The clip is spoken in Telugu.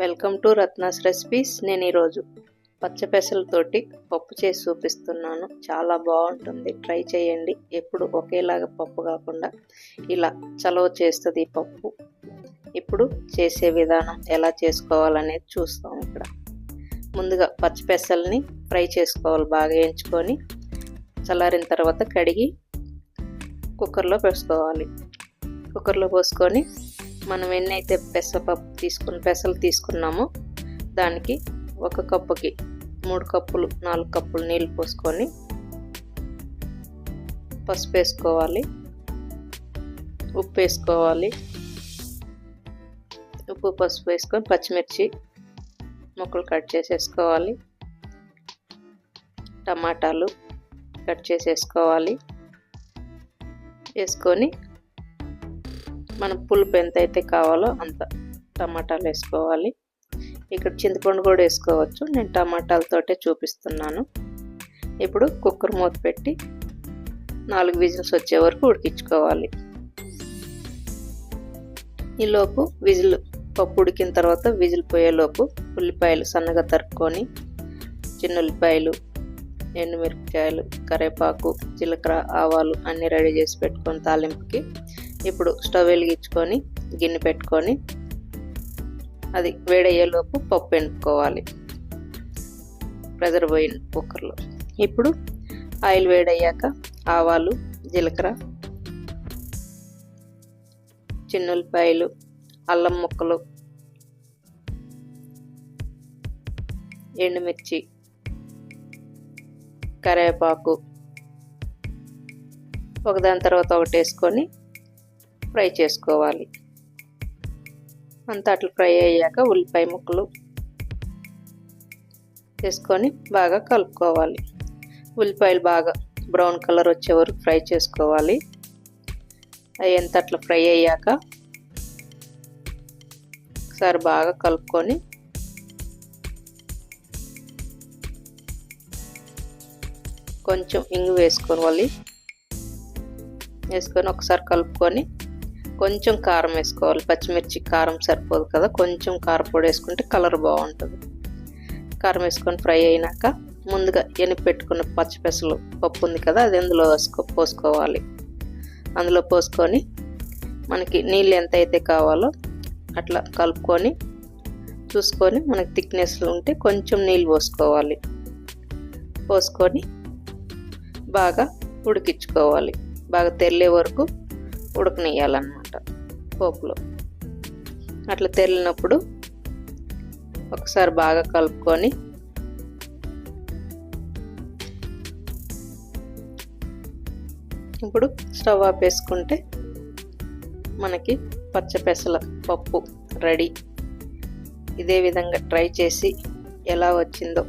Welcome to Ratna's recipes. నేను ఈరోజు పచ్చపెసలతోటి పప్పు చేసి చూపిస్తున్నాను. చాలా బాగుంటుంది. ట్రై చేయండి. ఎప్పుడు ఒకేలాగా పప్పు కాకుండా ఇలా చలవ చేస్తుంది ఈ పప్పు. ఇప్పుడు చేసే విధానం ఎలా చేసుకోవాలనేది చూస్తాం ఇక్కడ. ముందుగా పచ్చపెసల్ని ఫ్రై చేసుకోవాలి. బాగా వేయించుకొని చల్లారిన తర్వాత కడిగి కుక్కర్లో వేసుకోవాలి కుక్కర్లో పోసుకొని మనం ఎన్నైతే పెసరపప్పు తీసుకుని పెసలు తీసుకున్నామో దానికి ఒక కప్పుకి మూడు కప్పులు నాలుగు కప్పులు నీళ్ళు పోసుకొని పసుపు వేసుకోవాలి ఉప్పు వేసుకోవాలి. ఉప్పు పసుపు వేసుకొని పచ్చిమిర్చి ముక్కలు కట్ చేసేసుకోవాలి. టమాటాలు కట్ చేసేసుకోవాలి. వేసుకొని మన పులుపు ఎంత అయితే కావాలో అంత టమాటాలు వేసుకోవాలి. ఇక్కడ చింతపండు కూడా వేసుకోవచ్చు. నేను టమాటాలతోటే చూపిస్తున్నాను. ఇప్పుడు కుక్కర్ మూత పెట్టి నాలుగు విజిల్స్ వచ్చే వరకు ఉడికించుకోవాలి. ఈలోపు విజిల్ పప్పు ఉడికిన తర్వాత విజిల్ పోయేలోపు ఉల్లిపాయలు సన్నగా తరుక్కొని చిన్న ఉల్లిపాయలు ఎండుమిరపకాయలు కరివేపాకు జీలకర్ర ఆవాలు అన్నీ రెడీ చేసి పెట్టుకొని తాలింపుకి ఇప్పుడు స్టవ్ వెలిగించుకొని గిన్నె పెట్టుకొని అది వేడయ్యేలోపు పప్పు ఎండుకోవాలి. ప్రెజర్ పోయిన కుక్కర్లో. ఇప్పుడు ఆయిల్ వేడయ్యాక ఆవాలు జీలకర్ర చిన్నుల్లిపాయలు అల్లం ముక్కలు ఎండుమిర్చి కరివేపాకు ఒకదాని తర్వాత ఒకటి వేసుకొని ఫ్రై చేసుకోవాలి. అంతా అట్లా ఫ్రై అయ్యాక ఉల్లిపాయ ముక్కలు వేసుకొని బాగా కలుపుకోవాలి. ఉల్లిపాయలు బాగా బ్రౌన్ కలర్ వచ్చే వరకు ఫ్రై చేసుకోవాలి. అవి ఎంత అట్లా ఫ్రై అయ్యాక ఒకసారి బాగా కలుపుకొని కొంచెం ఇంగు వేసుకోవాలి. వేసుకొని ఒకసారి కలుపుకొని కొంచెం కారం వేసుకోవాలి. పచ్చిమిర్చి కారం సరిపోదు కదా కొంచెం కారపొడి వేసుకుంటే కలర్ బాగుంటుంది. కారం వేసుకొని ఫ్రై అయినాక ముందుగా ఎనిపి పెట్టుకున్న పచ్చిపెసలు పప్పు ఉంది కదా అది అందులో వేసుకో పోసుకోవాలి. అందులో పోసుకొని మనకి నీళ్ళు ఎంత అయితే కావాలో అట్లా కలుపుకొని చూసుకొని మనకి థిక్నెస్ ఉంటే కొంచెం నీళ్ళు పోసుకోవాలి. పోసుకొని బాగా ఉడికించుకోవాలి. బాగా తెల్లే వరకు ఉడకనియాలన్నమాట పోపులో అట్లా తెల్లినప్పుడు ఒకసారి బాగా కలుపుకొని ఇప్పుడు స్టవ్ ఆపేసుకుంటే మనకి పచ్చపెసల పప్పు రెడీ. ఇదే విధంగా ట్రై చేసి ఎలా వచ్చిందో